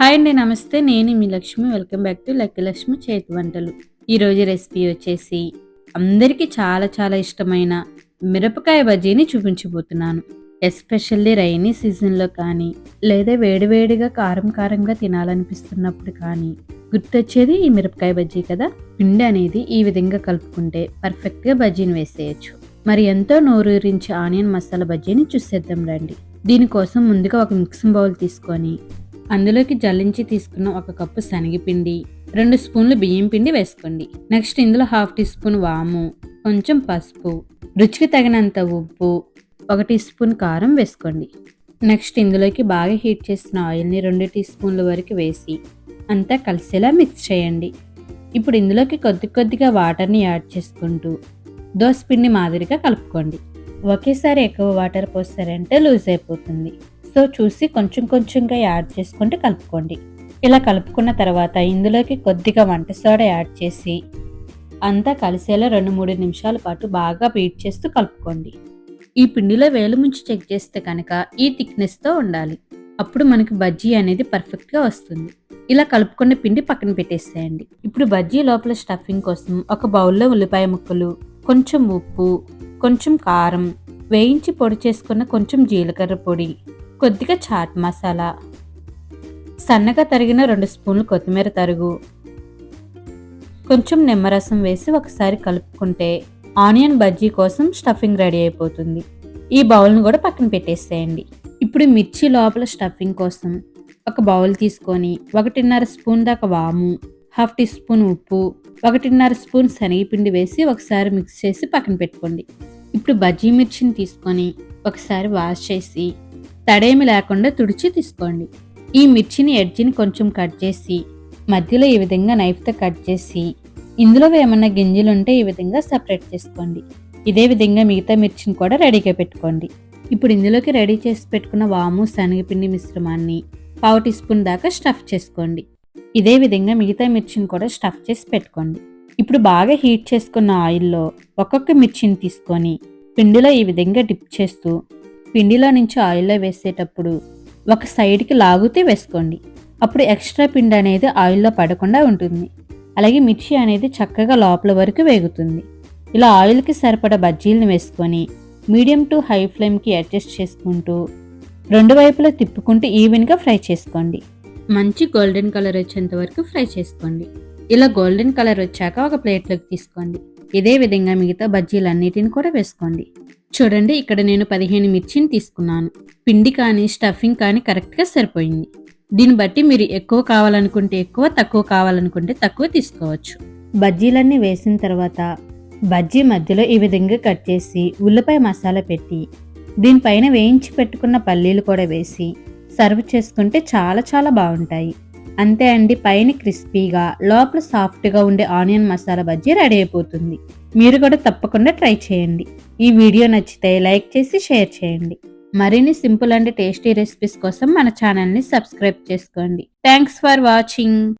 Hi అండి నమస్తే. నేను మీ Lakshmi. Welcome back to Lakshmi చేతి వంటలు. ఈరోజు రెసిపీ వచ్చేసి అందరికీ చాలా చాలా ఇష్టమైన మిరపకాయ బజ్జీని చూపించబోతున్నాను. ఎస్పెషల్లీ రైనీ సీజన్లో కానీ లేదా వేడివేడిగా కారం కారంగా తినాలనిపిస్తున్నప్పుడు కానీ గుర్తొచ్చేది ఈ మిరపకాయ బజ్జీ కదా? పిండి అనేది ఈ విధంగా కలుపుకుంటే పర్ఫెక్ట్గా బజ్జీని వేసేయచ్చు. మరి ఎంతో నోరూరించి ఆనియన్ మసాలా బజ్జీని చూసేద్దాం రండి. దీనికోసం ముందుగా ఒక మిక్సింగ్ బౌల్ తీసుకొని అందులోకి జల్లించి తీసుకున్న ఒక కప్పు శనగపిండి రెండు స్పూన్లు బియ్యం పిండి వేసుకోండి. నెక్స్ట్ ఇందులో హాఫ్ టీ స్పూన్ వాము కొంచెం పసుపు రుచికి తగినంత ఉప్పు ఒక టీ స్పూన్ కారం వేసుకోండి. నెక్స్ట్ ఇందులోకి బాగా హీట్ చేసిన ఆయిల్ని రెండు టీ స్పూన్ల వరకు వేసి అంతా కలిసేలా మిక్స్ చేయండి. ఇప్పుడు ఇందులోకి కొద్ది కొద్దిగా వాటర్ని యాడ్ చేసుకుంటూ దోశ పిండి మాదిరిగా కలుపుకోండి. ఒకేసారి ఎక్కువ వాటర్ పోస్తారంటే లూజ్ అయిపోతుంది. సో చూసి కొంచెం కొంచెంగా యాడ్ చేసుకుంటూ కలుపుకోండి. ఇలా కలుపుకున్న తర్వాత ఇందులోకి కొద్దిగా వంట సోడా యాడ్ చేసి అంతా కలిసేలా రెండు మూడు నిమిషాల పాటు బాగా బీట్ చేస్తూ కలుపుకోండి. ఈ పిండిలో వేలు ముంచి చెక్ చేస్తే కనుక ఈ థిక్నెస్తో ఉండాలి. అప్పుడు మనకి బజ్జీ అనేది పర్ఫెక్ట్గా వస్తుంది. ఇలా కలుపుకున్న పిండి పక్కన పెట్టేసేయండి. ఇప్పుడు బజ్జీ లోపల స్టఫింగ్ కోసం ఒక బౌల్లో ఉల్లిపాయ ముక్కలు కొంచెం ఉప్పు కొంచెం కారం వేయించి పొడి చేసుకున్న కొంచెం జీలకర్ర పొడి కొద్దిగా చాట్ మసాలా. సన్నగా తరిగిన రెండు స్పూన్లు కొత్తిమీర తరుగు. కొంచెం నిమ్మరసం వేసి ఒకసారి కలుపుకుంటే ఆనియన్ బజ్జీ కోసం స్టఫింగ్ రెడీ అయిపోతుంది. ఈ బౌల్ని కూడా పక్కన పెట్టేసేయండి. ఇప్పుడు మిర్చి లోపల స్టఫింగ్ కోసం ఒక బౌల్ తీసుకొని ఒకటిన్నర స్పూన్ దాకా వాము హాఫ్ టీ స్పూన్ ఉప్పు ఒకటిన్నర స్పూన్ శనగపిండి వేసి ఒకసారి మిక్స్ చేసి పక్కన పెట్టుకోండి. ఇప్పుడు బజ్జీ మిర్చిని తీసుకొని ఒకసారి వాష్ చేసి తడేమి లేకుండా తుడిచి తీసుకోండి. ఈ మిర్చిని ఎడ్జిని కొంచెం కట్ చేసి మధ్యలో ఈ విధంగా నైఫ్తో కట్ చేసి ఇందులో ఏమన్నా గింజలు ఉంటే ఈ విధంగా సపరేట్ చేసుకోండి. ఇదే విధంగా మిగతా మిర్చిని కూడా రెడీగా పెట్టుకోండి. ఇప్పుడు ఇందులోకి రెడీ చేసి పెట్టుకున్న వాము శనగపిండి మిశ్రమాన్ని పావు టీ స్పూన్ దాకా స్టఫ్ చేసుకోండి. ఇదే విధంగా మిగతా మిర్చిని కూడా స్టఫ్ చేసి పెట్టుకోండి. ఇప్పుడు బాగా హీట్ చేసుకున్న ఆయిల్లో ఒక్కొక్క మిర్చిని తీసుకొని పిండిలో ఈ విధంగా డిప్ చేస్తూ పిండిలో నుంచి ఆయిల్లో వేసేటప్పుడు ఒక సైడ్కి లాగుతూ వేసుకోండి. అప్పుడు ఎక్స్ట్రా పిండి అనేది ఆయిల్లో పడకుండా ఉంటుంది. అలాగే మిర్చి అనేది చక్కగా లోపల వరకు వేగుతుంది. ఇలా ఆయిల్కి సరిపడ బజ్జీలను వేసుకొని మీడియం టు హై ఫ్లేమ్కి అడ్జస్ట్ చేసుకుంటూ రెండు వైపులా తిప్పుకుంటూ ఈవెన్గా ఫ్రై చేసుకోండి. మంచి గోల్డెన్ కలర్ వచ్చేంత వరకు ఫ్రై చేసుకోండి. ఇలా గోల్డెన్ కలర్ వచ్చాక ఒక ప్లేట్లోకి తీసుకోండి. ఇదే విధంగా మిగతా బజ్జీలన్నిటిని కూడా వేసుకోండి. చూడండి ఇక్కడ నేను పదిహేను మిర్చిని తీసుకున్నాను. పిండి కానీ స్టఫింగ్ కానీ కరెక్ట్గా సరిపోయింది. దీన్ని బట్టి మీరు ఎక్కువ కావాలనుకుంటే ఎక్కువ తక్కువ కావాలనుకుంటే తక్కువ తీసుకోవచ్చు. బజ్జీలన్నీ వేసిన తర్వాత బజ్జీ మధ్యలో ఈ విధంగా కట్ చేసి ఉల్లిపాయ మసాలా పెట్టి దీనిపైన వేయించి పెట్టుకున్న పల్లీలు కూడా వేసి సర్వ్ చేసుకుంటే చాలా చాలా బాగుంటాయి. అంతే అండి పైన క్రిస్పీగా లోపల సాఫ్ట్గా ఉండే ఆనియన్ మసాలా బజ్జీ రెడీ అయిపోతుంది. మీరు కూడా తప్పకుండా ట్రై చేయండి. ఈ వీడియో నచ్చితే లైక్ చేసి షేర్ చేయండి. మరిన్ని సింపుల్ అండ్ టేస్టీ రెసిపీస్ కోసం మన ఛానల్ని సబ్స్క్రైబ్ చేసుకోండి. Thanks for watching.